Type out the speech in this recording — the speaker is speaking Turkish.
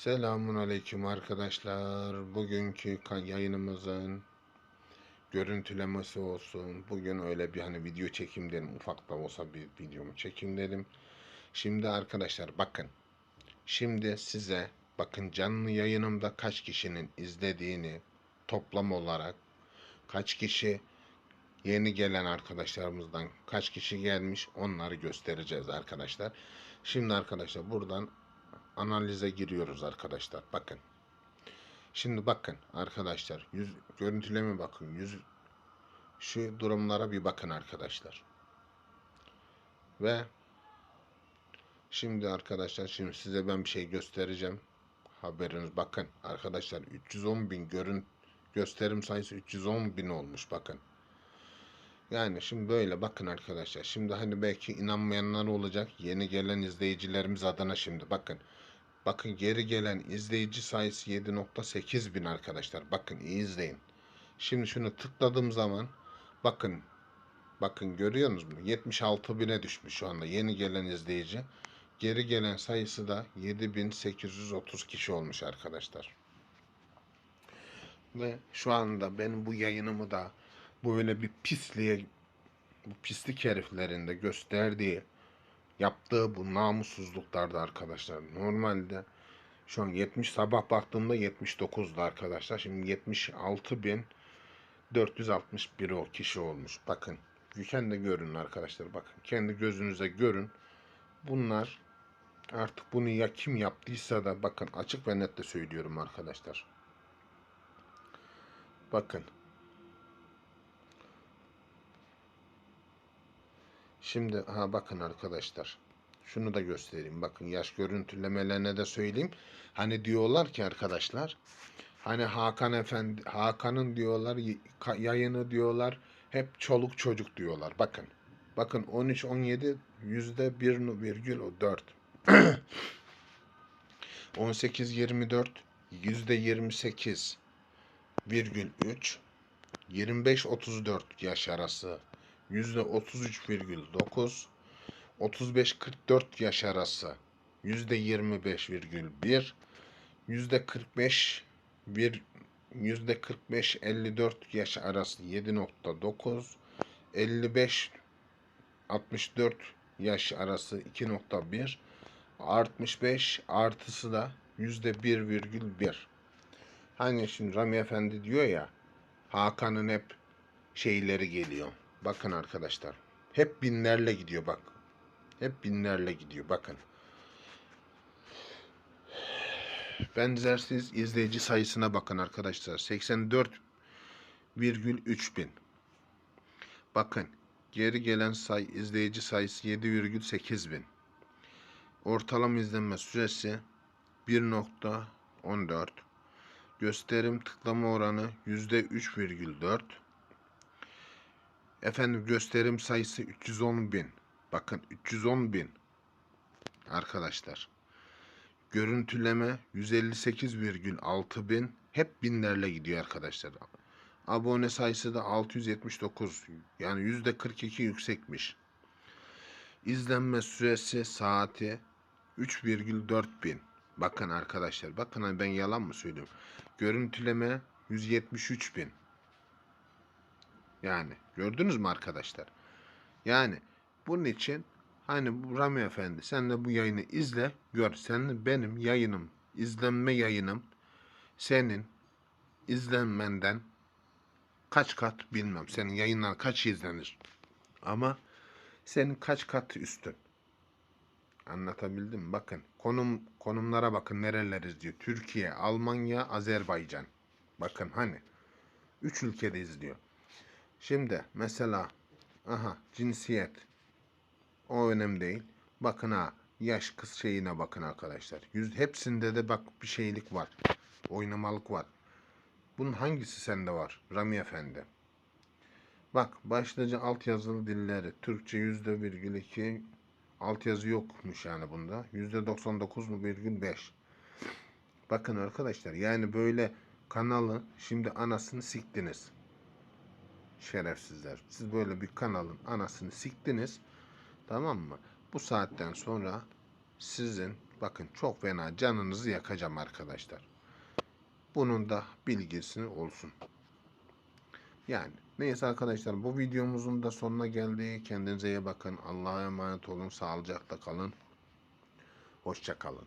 Selamun aleyküm arkadaşlar. Bugünkü yayınımızın görüntülemesi olsun. Bugün öyle bir hani video çekim dedim. Ufak da olsa bir videomu çekim dedim. Şimdi arkadaşlar bakın. Şimdi size bakın canlı yayınımda kaç kişinin izlediğini toplam olarak kaç kişi yeni gelen arkadaşlarımızdan kaç kişi gelmiş onları göstereceğiz arkadaşlar. Şimdi arkadaşlar buradan analize giriyoruz arkadaşlar. Bakın. Şimdi bakın arkadaşlar. Yüz görüntüleme bakın. Yüz şu durumlara bir bakın arkadaşlar. Ve şimdi arkadaşlar şimdi size ben bir şey göstereceğim. Haberiniz bakın arkadaşlar 310 bin görün gösterim sayısı 310 bin olmuş bakın. Yani şimdi böyle bakın arkadaşlar. Şimdi hani belki inanmayanlar olacak. Yeni gelen izleyicilerimiz adına şimdi bakın. Bakın geri gelen izleyici sayısı 7.8 bin arkadaşlar. Bakın iyi izleyin. Şimdi şunu tıkladığım zaman bakın bakın görüyorsunuz mu? 76 bine düşmüş şu anda yeni gelen izleyici. Geri gelen sayısı da 7830 kişi olmuş arkadaşlar. Ve şu anda benim bu yayınımı da böyle bir pisliğe bu pislik heriflerinde gösterdiği yaptığı bu namussuzluklarda arkadaşlar. Normalde şu an 70 sabah baktığımda 79'du arkadaşlar. Şimdi 76 bin 461 o kişi olmuş. Bakın. Kendi görün arkadaşlar. Bakın. Kendi gözünüze görün. Bunlar artık bunu ya kim yaptıysa da bakın açık ve net de söylüyorum arkadaşlar. Bakın. Şimdi ha bakın arkadaşlar. Şunu da göstereyim. Bakın yaş görüntülemelerine de söyleyeyim. Hani diyorlar ki arkadaşlar. Hani Hakan Efendi Hakan'ın diyorlar yayını diyorlar. Hep çoluk çocuk diyorlar. Bakın. Bakın 13 17 yüzde 1,4 18 24 yüzde 28 virgül 3 25 34 yaş arası 33,9 35-44 yaş arası yüzde 25,1 yüzde 45 bir yüzde 45-54 yaş arası 7.9 55 64 yaş arası 2.1 65 artısı da yüzde 1,1 hani şimdi Rami Efendi diyor ya Hakan'ın hep şeyleri geliyor bakın arkadaşlar hep binlerle gidiyor bak hep binlerle gidiyor bakın. Benzersiz izleyici sayısına bakın arkadaşlar. 84,3 bin. Bakın geri gelen say izleyici sayısı 7,8 bin. Ortalama izlenme süresi 1.14. Gösterim tıklama oranı %3,4. Efendim gösterim sayısı 310 bin. Bakın 310 bin arkadaşlar. Görüntüleme 158,6 bin. Hep binlerle gidiyor arkadaşlar. Abone sayısı da 679. Yani %42 yüksekmiş. İzlenme süresi saati 3,4 bin. Bakın arkadaşlar. Bakın ben yalan mı söylüyorum. Görüntüleme 173 bin. Yani gördünüz mü arkadaşlar? Yani bunun için hani Rami Efendi sen de bu yayını izle gör. Sen benim yayınım izlenme yayınım senin izlenmenden kaç kat bilmem. Senin yayınlar kaç izlenir. Ama senin kaç kat üstün. Anlatabildim? Bakın konum konumlara bakın nereleriz diyor. Türkiye, Almanya, Azerbaycan. Bakın hani üç ülkede izliyor. Şimdi mesela aha cinsiyet o önemli değil. Bakın ha yaş kız şeyine bakın arkadaşlar. Yüz hepsinde de bak bir şeylik var. Oynamalık var. Bunun hangisi sende var? Rami Efendi. Bak başlıca altyazılı dilleri. Türkçe yüzde virgül iki. Altyazı yokmuş yani bunda. Yüzde doksan dokuz mu virgül beş. Bakın arkadaşlar yani böyle kanalı şimdi anasını siktiniz şerefsizler. Siz böyle bir kanalın anasını siktiniz. Tamam mı? Bu saatten sonra sizin Bakın çok fena canınızı yakacağım arkadaşlar. Bunun da bilgisi olsun. Yani neyse arkadaşlar bu videomuzun da sonuna geldik. Kendinize iyi bakın. Allah'a emanet olun. Sağlıcakla kalın. Hoşça kalın.